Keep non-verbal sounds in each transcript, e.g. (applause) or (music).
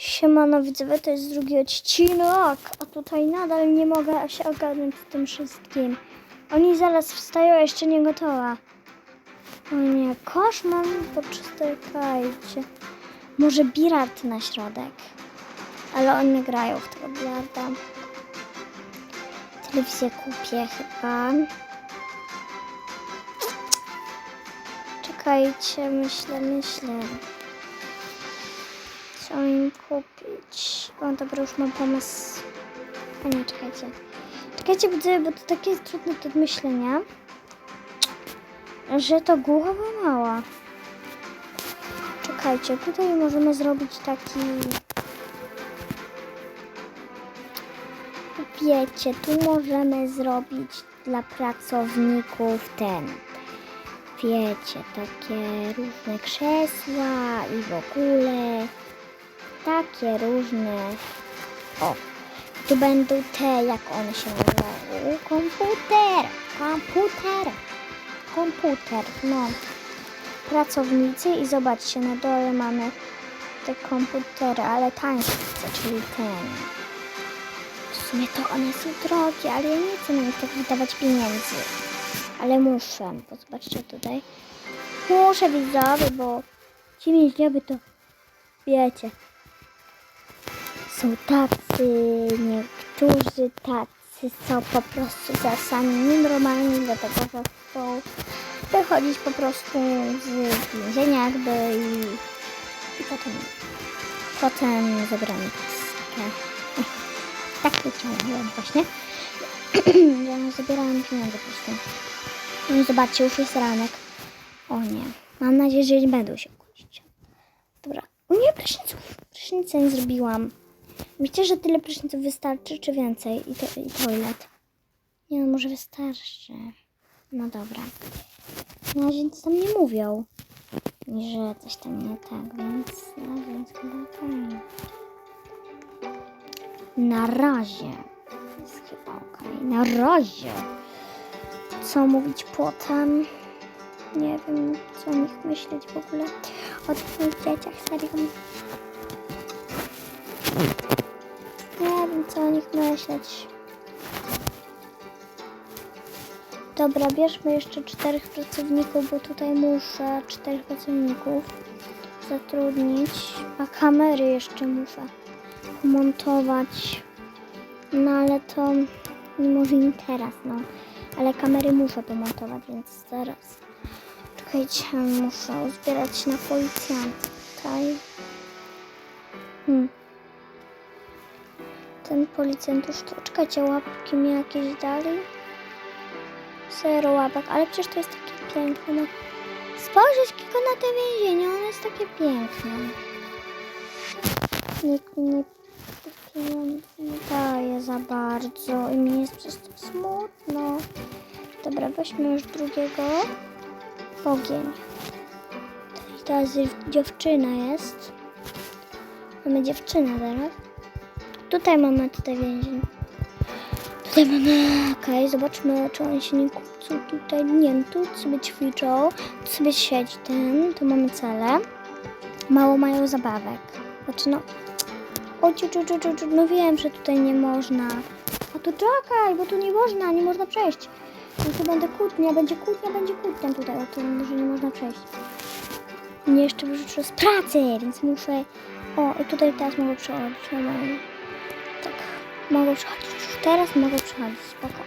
Siemano widzowie, to jest drugi odcinek, a tutaj nadal nie mogę się ogarnąć z tym wszystkim. Oni zaraz wstają, a jeszcze nie gotowa. O nie, koszmar, poczekajcie. Może bilard na środek. Ale oni nie grają w tego bilarda. Telewizję kupię chyba. Czekajcie, myślę, myślę. Co im kupić? O, dobra, już mam pomysł. A nie, czekajcie. Czekajcie, bo to takie jest trudne do myślenia, że to głowa mała. Czekajcie, tutaj możemy zrobić taki... Wiecie, tu możemy zrobić dla pracowników ten wiecie, takie różne krzesła i w ogóle takie różne. O, tu będą te, jak one się nazywają, komputer, komputer, komputer, no. Pracownicy i zobaczcie, na dole mamy te komputery, ale tańsze czyli ten. W sumie to one są drogie, ale ja nie chcę na nich tak wydawać pieniędzy. Ale muszę, bo zobaczcie tutaj. Muszę widzowie, bo ci więźniowie to wiecie. Są tacy, niektórzy tacy są po prostu czasami nienormalni, dlatego że chcą wychodzić po prostu z więzienia jakby i, i potem, potem zabramy kaskę. (laughs) Tak wyciągnąłem właśnie. (clears throat) Ja zabierałam pieniądze po prostu. No zobaczcie, już jest ranek. O nie. Mam nadzieję, że nie będą się kłócić. Dobra. Nie, pryszniców. Prysznica nie zrobiłam. Myślicie, że tyle pryszniców wystarczy, czy więcej? I, to, i toilet. Nie no, może wystarczy. No dobra. Na razie nic tam nie mówią. Że coś tam nie tak, więc... No, więc chyba fajnie. Na razie. Jest chyba okej. Na razie co mówić potem. Nie wiem, co o nich myśleć w ogóle. O tych dzieciach, serio. Co o nich myśleć. Dobra, bierzmy jeszcze czterech pracowników, bo tutaj muszę czterech pracowników zatrudnić. A kamery jeszcze muszę montować. No ale to może nie teraz, no. Ale kamery muszę pomontować, więc zaraz. Czekajcie, muszę uzbierać na policjanta tutaj. Hmm. Ten policjant już to... Czekajcie, łapki mi jakieś dali? Zero łapek, ale przecież to jest takie piękne. No. Spojrzeć tylko na te więzienie, ono jest takie piękne. Nikt nie pieniądze nie daje za bardzo i mi jest przez to smutno. Dobra, weźmy już drugiego. Ogień. Teraz dziewczyna jest. Mamy dziewczynę teraz. Tutaj mamy tutaj więzień. Tutaj mamy, okej, zobaczmy, czy oni się nie kłócą tutaj. Nie, tu sobie ćwiczą, tu sobie siedzi ten, tu mamy cele. Mało mają zabawek. Znaczy no, o, ciu, ciu, ciu, ciu, ciu. no wiem, że tutaj nie można. A tu czekaj, bo tu nie można, nie można przejść. No tu będę kłótnia, będzie kłótnia, będzie kłótnia tutaj, o tym, że nie można przejść. Mnie jeszcze wyrzuciło z pracy, więc muszę... O, i tutaj teraz mogę przechodzić, normalnie. Mogę już teraz mogę przechodzić, spoko.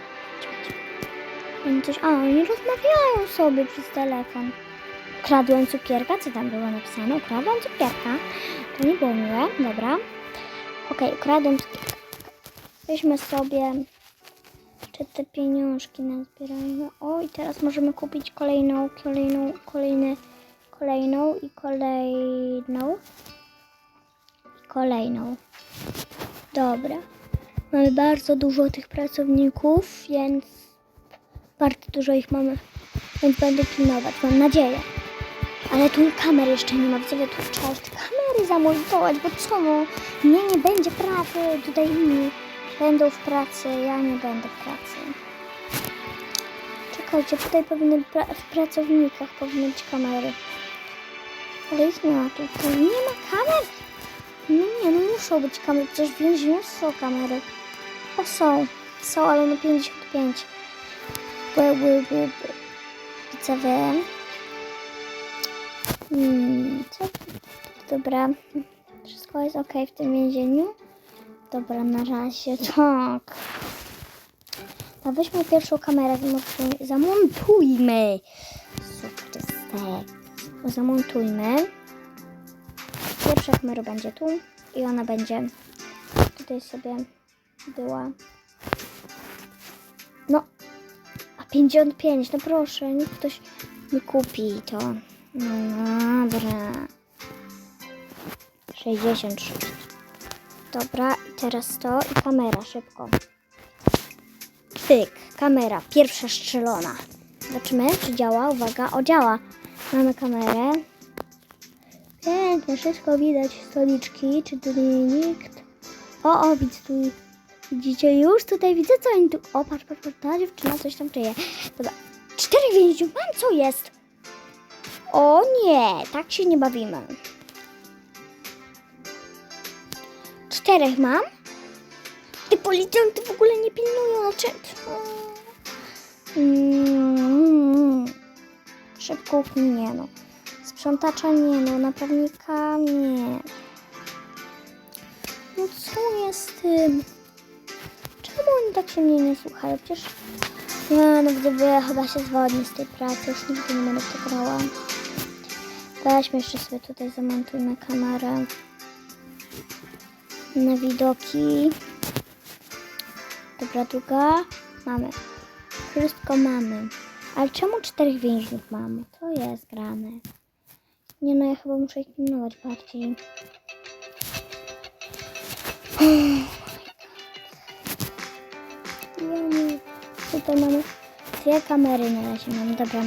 Oni coś... A, oni rozmawiają sobie przez telefon. Kradłem cukierka, co tam było napisane? Ukradłem cukierka. To nie było miłe, dobra. Okej, okay, ukradłem cukierka. Weźmy sobie czy te pieniążki nazbierajmy. O, i teraz możemy kupić kolejną, kolejną, kolejny, kolejną i kolejną. I kolejną. Dobra. Mamy bardzo dużo tych pracowników, więc bardzo dużo ich mamy, więc będę pilnować, mam nadzieję. Ale tu kamer jeszcze nie ma, widzowie, tu trzeba kamery zamontować, bo co, no, mnie nie będzie pracy, tutaj inni będą w pracy, ja nie będę w pracy. Czekajcie, tutaj powinny w pracownikach powinny być kamery. Ale ich nie ma tutaj. Nie ma kamer? No nie, no muszą być kamery, przecież w więzieniu są kamery. O, są. Są, ale na 55. Bły, bły, bły, bły. Widzowie. Hmm, co? Dobra. Wszystko jest ok w tym więzieniu? Dobra, na razie (laughs) tak. No weźmy pierwszą kamerę, zamontujmy-. Super. Zamontujmy. Pierwsza kamera będzie tu i ona będzie tutaj sobie była. No, a 55, no proszę, niech ktoś mi kupi to. No dobra. 66. Dobra, teraz to i kamera, szybko. Tyk, kamera, pierwsza strzelona. Zobaczymy, czy działa. Uwaga, o działa. Mamy kamerę. Pięknie, wszystko widać. Stoliczki, czy tu nie nikt? O, o, widzę tu. Widzicie już? Tutaj widzę, co oni tu... O, patrz, patrz, patrz, ta dziewczyna coś tam czyje. Dobra, cztery więźniów mam, co jest? O nie, tak się nie bawimy. Czterech mam? Ty policjanty w ogóle nie pilnują, no czy... Mm, Szybko nie no. Sprzątacza nie no, naprawnika nie. No co jest z tym? Czemu oni tak się mnie nie słuchają? Przecież... Nie no, gdyby chyba się zwolni z tej pracy, już nigdy nie będę to grała. Weźmy jeszcze sobie tutaj zamontujmy kamerę na widoki. Dobra, druga. Mamy. Wszystko mamy. Ale czemu czterech więźniów mamy? To jest grane. Nie no, ja chyba muszę ich pilnować bardziej. Tutaj mamy dwie kamery na razie mam. Dobra.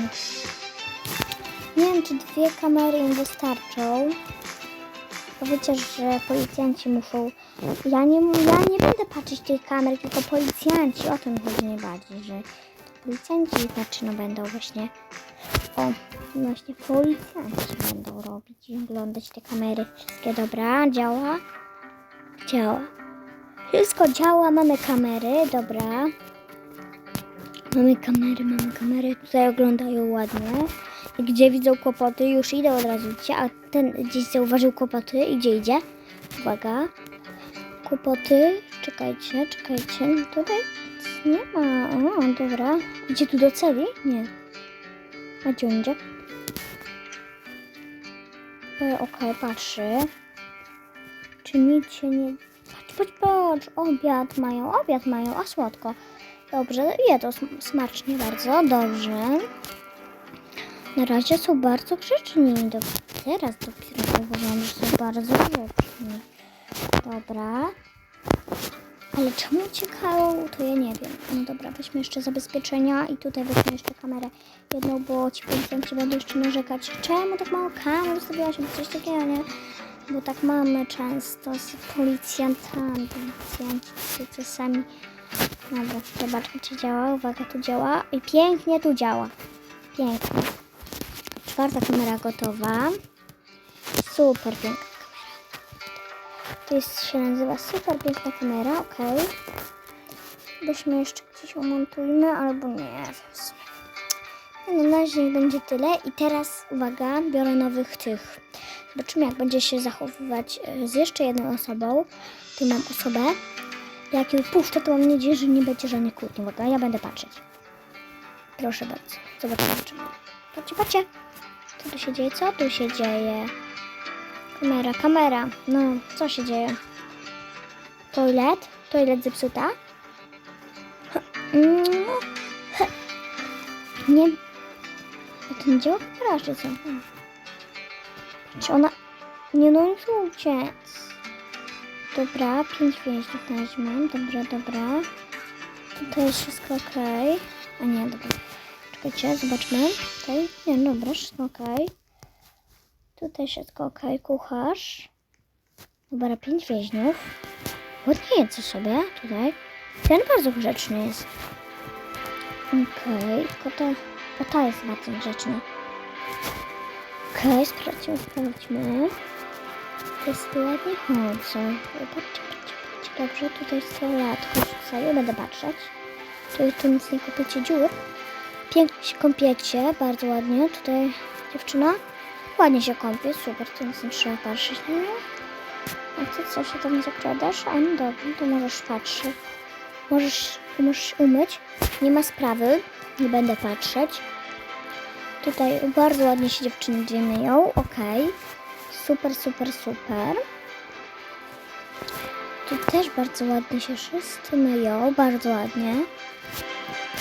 Nie wiem, czy dwie kamery im wystarczą. Powiecie, że policjanci muszą. Ja nie, ja nie będę patrzeć tych kamer, tylko policjanci. O to mi chodzi najbardziej, że policjanci znaczy no będą właśnie. O, właśnie policjanci będą robić i oglądać te kamery. Wszystkie dobra, działa. Działa. Wszystko działa, mamy kamery, dobra. Mamy kamery, mamy kamery, tutaj oglądają ładnie. Gdzie widzą kłopoty, już idę od razu, widzicie? A ten gdzieś zauważył kłopoty i gdzie idzie? Uwaga. Kłopoty, czekajcie, czekajcie. Tutaj nic nie ma. O, dobra. Idzie tu do celi? Nie. A gdzie on idzie? E, Okej, patrzy. Czy nic się nie... Patrz, patrz, patrz. Obiad mają, obiad mają, a słodko. Dobrze, je to sm- smacznie bardzo, dobrze. Na razie są bardzo grzeczni. Teraz dopiero zauważyłam, że są bardzo grzeczni. Dobra. Ale czemu uciekają, to ja nie wiem. No dobra, weźmy jeszcze zabezpieczenia i tutaj weźmy jeszcze kamerę jedną, bo ci policjanci będą jeszcze narzekać. Czemu tak mało kamer? Albo coś takiego, nie? Bo tak mamy często z policjantami. Policjanci czasami... Dobra, zobaczmy czy działa. Uwaga, tu działa. I pięknie tu działa. Pięknie. Czwarta kamera gotowa. Super piękna kamera. To jest, się nazywa super piękna kamera, ok. Weźmy jeszcze gdzieś umontujmy, albo nie. No, na razie będzie tyle. I teraz, uwaga, biorę nowych tych. Zobaczymy, jak będzie się zachowywać e, z jeszcze jedną osobą. Tu mam osobę. Jak ją puszczę, to mam nadzieję, że nie będzie żadnych kłótni. Uwaga, ja będę patrzeć. Proszę bardzo. Zobaczymy, czy Patrzcie, patrzcie. Co tu się dzieje? Co tu się dzieje? Kamera, kamera. No, co się dzieje? Toilet? Toilet zepsuta? Mm. Nie. A to nie działa czy co? Czy ona... Nie no, muszę uciec. Dobra, pięć więźniów na razie mam. Dobra, dobra. Tutaj jest wszystko ok. A nie, dobra. Czekajcie, zobaczmy. Tutaj. Nie, no dobra, wszystko ok. Tutaj wszystko ok. Kucharz. Dobra, pięć więźniów. Ładnie jedzą sobie tutaj. Ten bardzo grzeczny jest. Okej, tylko ta, o, ta jest bardzo grzeczna. Okej, sprawdźmy, sprawdźmy. Tutaj sobie ładnie chodzą. Patrzcie, patrzcie, patrzcie. Dobrze, tutaj stolatko rzucają, będę patrzeć. Tu, tu nic nie kupicie dziur. Pięknie się kąpiecie, bardzo ładnie. Tutaj dziewczyna ładnie się kąpie, super, to nic nie trzeba patrzeć na nią. A ty co się tam zakradasz? A no dobrze, to możesz patrzeć. Możesz, możesz umyć, nie ma sprawy, nie będę patrzeć. Tutaj bardzo ładnie się dziewczyny myją, okej. Super, super, super. Tu też bardzo ładnie się wszyscy myją, bardzo ładnie.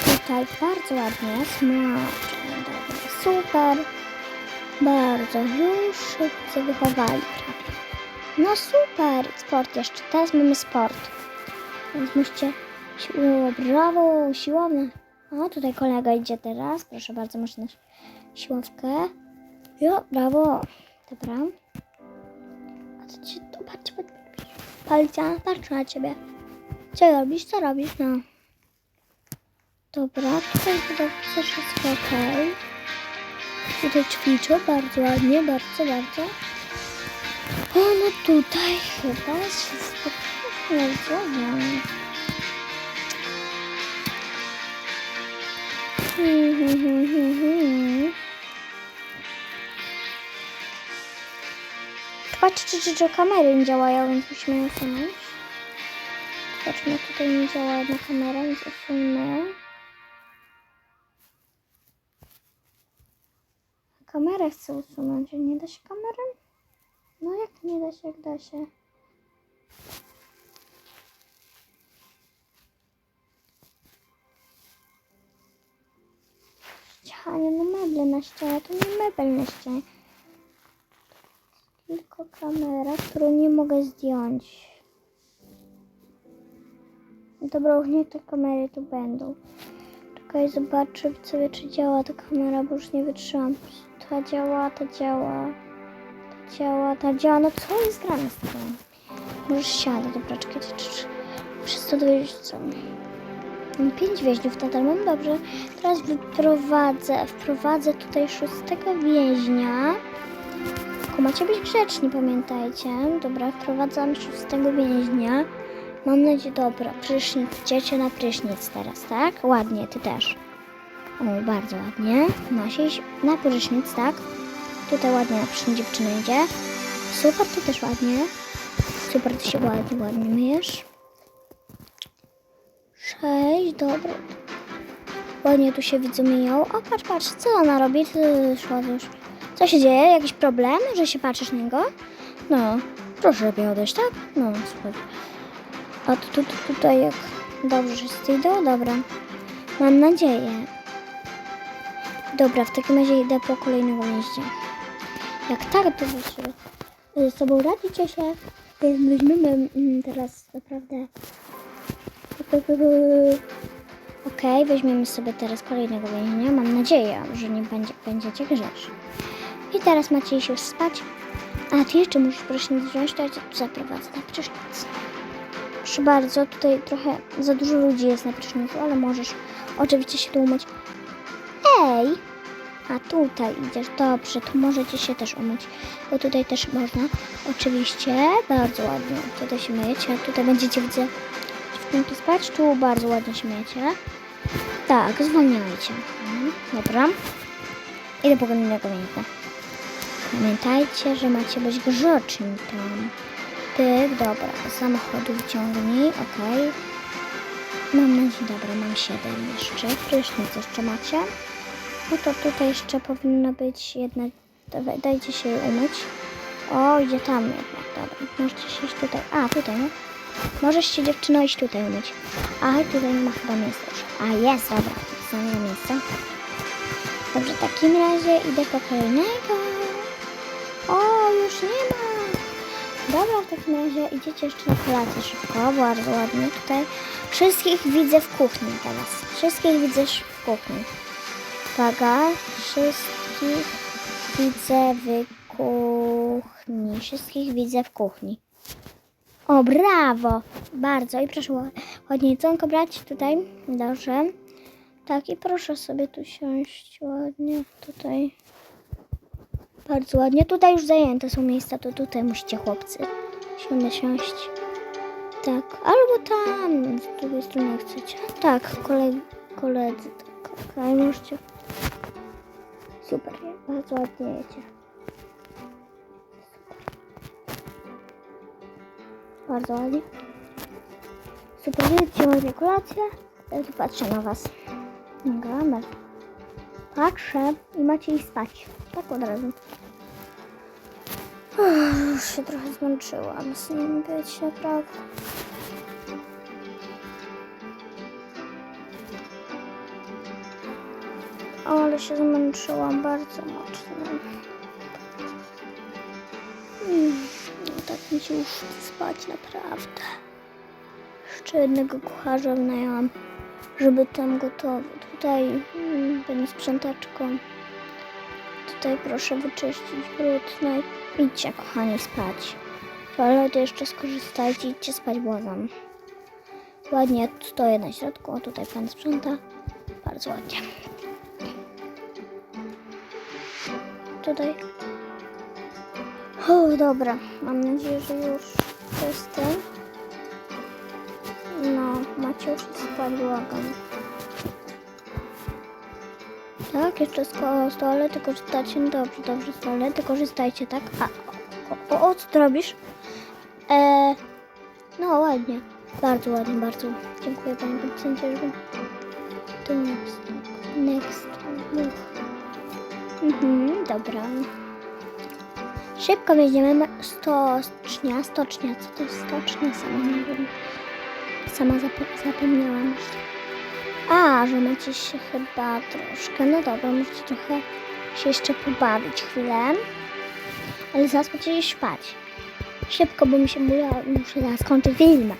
Tutaj bardzo ładnie, smacznie, super. Bardzo, już wszyscy wychowali. No super, sport jeszcze, teraz mamy sport. Więc musicie, brawo, siłownia. O, tutaj kolega idzie teraz, proszę bardzo, masz siłowkę. Jo, brawo. Dobra. A co ci tu patrz, patrz, patrz. Policja, patrz na ciebie. Co robisz, co robisz, no. Dobra, tutaj też jest okej. Tutaj ćwiczę bardzo ładnie, bardzo, bardzo. O, no tutaj chyba wszystko ładnie. Hmm, hmm, hmm, hmm, hmm. Patrzcie, czy, czy kamery nie działają, więc musimy usunąć. Zobaczmy, tutaj nie działa jedna kamera, więc usunę. Kamerę chcę usunąć, a nie da się kamerę? No jak nie da się, jak da się? Ścianie, no meble na ścianie, to nie mebel na ścianie. Tylko kamera, którą nie mogę zdjąć. Dobra, już nie te kamery tu będą. Czekaj, zobaczę sobie, czy działa ta kamera, bo już nie wytrzymam. Ta działa, ta działa. Ta działa, ta działa. No co jest grane z tym? Możesz siadać, dobra, czy przez to dowiedzieć co? Pięć więźniów nadal mam, dobrze. Teraz wyprowadzę, wprowadzę tutaj szóstego więźnia. Tylko macie być grzeczni, pamiętajcie. Dobra, wprowadzam szóstego więźnia. Mam nadzieję, dobra, prysznic, idziecie na prysznic teraz, tak? Ładnie, ty też. O, bardzo ładnie. Masz iść na prysznic, tak? Tutaj ładnie na prysznic dziewczyna idzie. Super, ty też ładnie. Super, ty się ładnie, ładnie myjesz. Sześć, dobra. Ładnie tu się widzę myją. O, patrz, patrz, co ona robi? Ty szła już. Co się dzieje? Jakiś problem, że się patrzysz na niego? No, proszę lepiej odejść, tak? No, super. A tu, tu, tu tutaj jak dobrze wszyscy idą? Dobra. Mam nadzieję. Dobra, w takim razie idę po kolejnego więźnia. Jak tak, to wy sobie ze sobą radzicie się. Weźmiemy mm, teraz naprawdę... Okej, weźmiemy sobie teraz kolejnego więźnia. Mam nadzieję, że nie będzie, będziecie grzeczni. I teraz macie iść już spać. A ty jeszcze musisz prysznic wziąć, to ja cię tu zaprowadzę na prysznic. Proszę bardzo, tutaj trochę za dużo ludzi jest na prysznicu, ale możesz oczywiście się tu umyć. Ej! A tutaj idziesz, dobrze, tu możecie się też umyć, bo tutaj też można, oczywiście, bardzo ładnie, tutaj się myjecie, tutaj będziecie, widzę, dziewczynki spać, tu bardzo ładnie się myjecie. Tak, zwalniajcie. Mhm, dobra. Idę po kolejnego miejsca. Pamiętajcie, że macie być grzeczni tam. Pyk, dobra, samochodu wyciągnij, okej. Mam nadzieję, dobra, mam 7 jeszcze. Prysznic jeszcze macie. No to tutaj jeszcze powinno być jedna, Dawaj, dajcie się umyć. O, idzie tam jednak, dobra. Możecie się iść tutaj, a tutaj, no. Możesz się dziewczyno iść tutaj umyć. A, tutaj nie ma chyba miejsca już. A, jest, dobra, samego miejsca. Dobrze, w takim razie idę po kolejnego. Dobra, w takim razie idziecie jeszcze na kolację szybko, bardzo ładnie tutaj. Wszystkich widzę w kuchni teraz. Wszystkich widzę w kuchni. Uwaga, wszystkich widzę w kuchni. Wszystkich widzę w kuchni. O, brawo! Bardzo. I proszę ła- ładnie jedzonko brać tutaj. Dobrze. Tak, i proszę sobie tu siąść ładnie tutaj. Bardzo ładnie. Tutaj już zajęte są miejsca, to tutaj musicie chłopcy się siąść. Tak, albo tam, z drugiej strony chcecie. Tak, koledzy, koledzy tak, okej, możecie. Super, bardzo ładnie jedzie. Bardzo ładnie. Super, widzicie moje kolację. Ja tu patrzę na was. Dobra, Patrzę i macie iść spać. Tak od razu. Uff, Już się trochę zmęczyłam z nim być, naprawdę. Ale się zmęczyłam bardzo mocno. Mm, No tak mi się już spać, naprawdę. Jeszcze jednego kucharza wynajęłam, żeby tam gotowy. Tutaj mm, będzie sprzątaczką. Tutaj proszę wyczyścić brud. No i idźcie, kochani, spać. Toalety jeszcze skorzystajcie, idźcie spać, błagam. Ładnie, stoję na środku, a tutaj pan sprząta. Bardzo ładnie. Tutaj. O, dobra. Mam nadzieję, że już jestem. No, macie już spać, błagam. Tak, jeszcze z, toalety korzystacie. No dobrze, dobrze, z toalety korzystajcie, tak? A, o, o, o co ty robisz? E, no, ładnie. Bardzo ładnie, bardzo. Dziękuję panie producencie, że... To next. Next. Mhm, dobra. Szybko wjedziemy. Stocznia, stocznia. Co to jest stocznia? Sama nie wiem. Sama zap- zapomniałam już. A, że macie się chyba troszkę. No dobra, możecie trochę się jeszcze pobawić chwilę. Ale zaraz będziecie spać. Szybko, bo mi się buja, muszę zaraz skończyć film.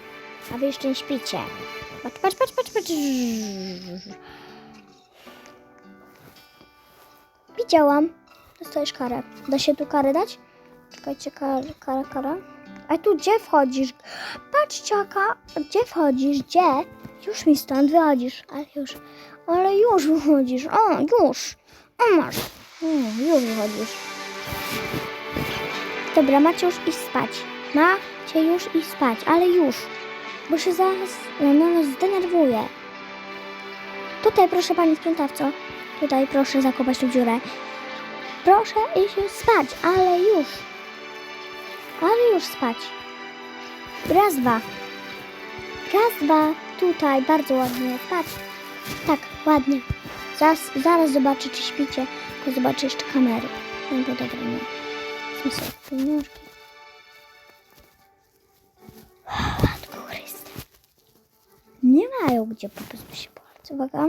A wy jeszcze nie śpicie. Patrz, patrz, patrz, patrz, patrz. Widziałam. Dostajesz karę. Da się tu karę dać? Czekajcie, kara, kara, kara. A tu gdzie wchodzisz? Patrz, ciaka, gdzie wchodzisz? Gdzie? Już mi stąd wychodzisz. Ale już, ale już wychodzisz. O, już. O, masz. O, już wychodzisz. Dobra, macie już iść spać. Macie już iść spać, ale już. Bo się zaraz no, no, zdenerwuję. Tutaj proszę pani sprzątawco. Tutaj proszę zakopać tu dziurę. Proszę iść spać, ale już. Ale już spać. Raz, dwa. Raz, dwa. Tutaj, bardzo ładnie. Spać. Tak, ładnie. Zaraz, zaraz zobaczę, czy śpicie. Tylko zobaczę jeszcze kamery. No bo dobra, nie. Są sobie pieniążki. Nie mają gdzie po prostu się płacać. Uwaga.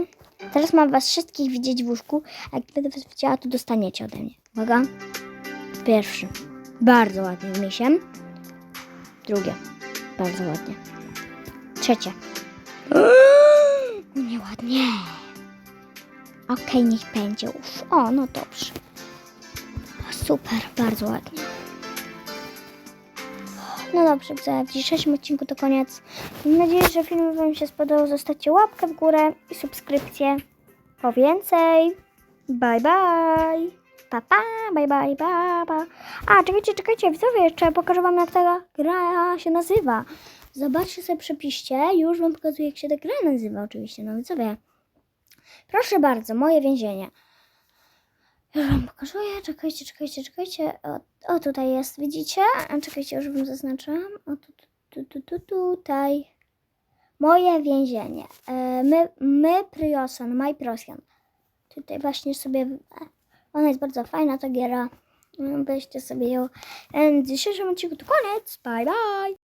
Teraz mam was wszystkich widzieć w łóżku. A jak będę was widziała, to dostaniecie ode mnie. Uwaga. Pierwszy. Bardzo ładnie misiem. Drugie. Bardzo ładnie. Trzecie. Nieładnie. Okej, niech będzie już. O, no dobrze. Super, bardzo ładnie. No dobrze, w dzisiejszym odcinku to koniec. Mam nadzieję, że film Wam się spodobał. Zostawcie łapkę w górę i subskrypcję. Po więcej. Bye, bye. Pa, pa, bye, bye, pa, pa. A, czekajcie, czekajcie, widzowie, jeszcze pokażę Wam, jak ta gra się nazywa. Zobaczcie sobie, przepiście. Już Wam pokazuję, jak się ta gra nazywa, oczywiście, no widzowie. Proszę bardzo, moje więzienie. Już wam pokazuję, czekajcie, czekajcie, czekajcie. O, o tutaj jest, widzicie? Czekajcie, już wam zaznaczam. O tu, tu, tu, tu, tutaj. Moje więzienie. E, my, my Priosan, My Prosian. Tutaj właśnie sobie, e, ona jest bardzo fajna ta giera. Weźcie sobie ją. E, W dzisiejszym odcinku to koniec. Bye, bye.